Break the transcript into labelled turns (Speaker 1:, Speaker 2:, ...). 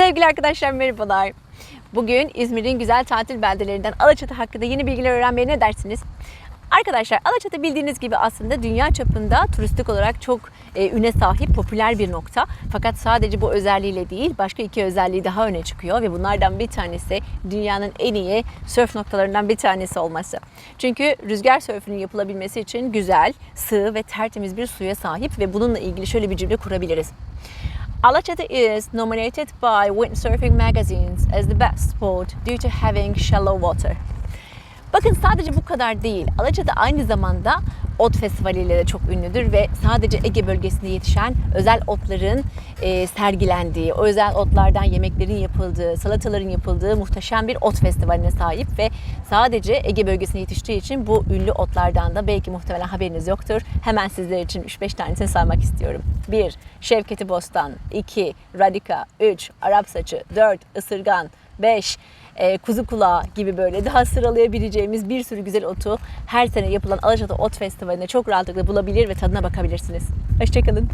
Speaker 1: Sevgili arkadaşlar merhabalar. Bugün İzmir'in güzel tatil beldelerinden Alaçatı hakkında yeni bilgiler öğrenmeye ne dersiniz? Arkadaşlar Alaçatı bildiğiniz gibi aslında dünya çapında turistik olarak çok e, üne sahip popüler bir nokta. Fakat sadece bu özelliğiyle değil başka iki özelliği daha öne çıkıyor ve bunlardan bir tanesi dünyanın en iyi sörf noktalarından bir tanesi olması. Çünkü rüzgar sörfünün yapılabilmesi için güzel, sığ ve tertemiz bir suya sahip ve bununla ilgili şöyle bir cümle kurabiliriz. Alaçatı is nominated by windsurfing magazines as the best spot due to having shallow water. Bakın sadece bu kadar değil. Alaçatı aynı zamanda ot festivaliyle de çok ünlüdür ve sadece Ege bölgesinde yetişen özel otların e, sergilendiği, o özel otlardan yemeklerin yapıldığı, salataların yapıldığı muhteşem bir ot festivaline sahip ve sadece Ege bölgesinde yetiştiği için bu ünlü otlardan da belki muhtemelen haberiniz yoktur. Hemen sizler için 3-5 tanesini saymak istiyorum. 1. Şevketi Bostan 2. Radika 3. Arap saçı 4. Isırgan 5 e, kuzu kulağı gibi böyle daha sıralayabileceğimiz bir sürü güzel otu her sene yapılan Alaçatı Ot Festivali'nde çok rahatlıkla bulabilir ve tadına bakabilirsiniz. Hoşçakalın.